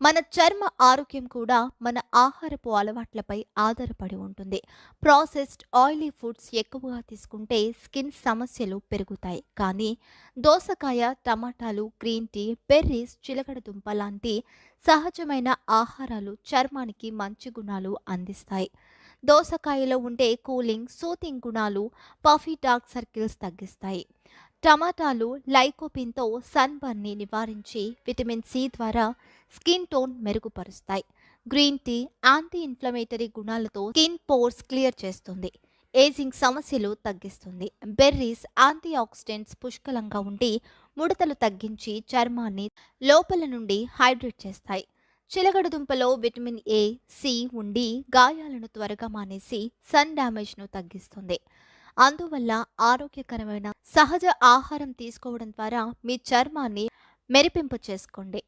మన చర్మ ఆరోగ్యం కూడా మన ఆహారపు అలవాట్లపై ఆధారపడి ఉంటుంది. ప్రాసెస్డ్ ఆయిలీ ఫుడ్స్ ఎక్కువగా తీసుకుంటే స్కిన్ సమస్యలు పెరుగుతాయి. కానీ దోసకాయ టమాటాలు గ్రీన్ టీ బెర్రీస్ చిలకడ దుంప లాంటి సహజమైన ఆహారాలు చర్మానికి మంచి గుణాలు అందిస్తాయి. దోసకాయలో ఉండే కూలింగ్ సూతింగ్ గుణాలు పఫీ డార్క్ సర్కిల్స్ తగ్గిస్తాయి. టమాటాలు లైకోపిన్తో సన్బర్న్ని నివారించి విటమిన్ సి ద్వారా స్కిన్ టోన్ మెరుగుపరుస్తాయి. గ్రీన్ టీ యాంటీ ఇన్ఫ్లమేటరీ గుణాలతో స్కిన్ పోర్స్ క్లియర్ చేస్తుంది. ఏజింగ్ సమస్యలు తగ్గిస్తుంది. బెర్రీస్ యాంటీ ఆక్సిడెంట్స్ పుష్కలంగా ఉండి ముడతలు తగ్గించి చర్మాన్ని లోపల నుండి హైడ్రేట్ చేస్తాయి. చిలగడదుంపలో విటమిన్ ఏ సి ఉండి గాయాలను త్వరగా మానేసి సన్ డ్యామేజ్ను తగ్గిస్తుంది. అందువల్ల ఆరోగ్యకరమైన సహజ ఆహారం తీసుకోవడం ద్వారా మీ చర్మాన్ని మెరిపింపు చేసుకోండి